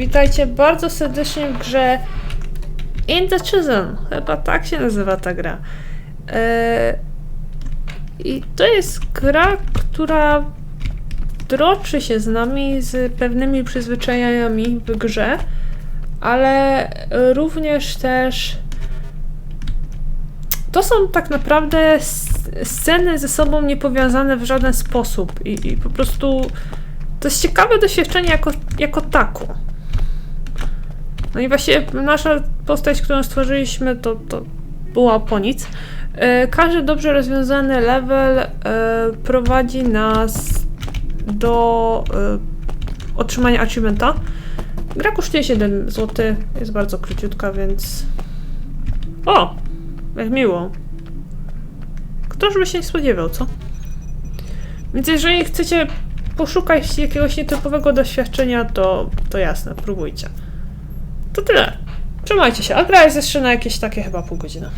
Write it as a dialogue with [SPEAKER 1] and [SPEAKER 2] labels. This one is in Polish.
[SPEAKER 1] Witajcie bardzo serdecznie w grze In the Chisel. Chyba tak się nazywa ta gra. E, I to jest gra, która droczy się z nami z pewnymi przyzwyczajeniami w grze, ale również też to są tak naprawdę sceny ze sobą niepowiązane w żaden sposób i, i po prostu to jest ciekawe doświadczenie jako, jako tako. No i właśnie nasza postać, którą stworzyliśmy, to, to była po nic. E, Każdy dobrze rozwiązany level e, prowadzi nas do e, otrzymania achievementa. Gra kosztuje 7 zł, jest bardzo króciutka, więc... O! Jak miło. Ktoż by się nie spodziewał, co? Więc jeżeli chcecie poszukać jakiegoś nietypowego doświadczenia, to, to jasne, próbujcie. To tyle. Trzymajcie się, a gra jest jeszcze na jakieś takie chyba pół godziny.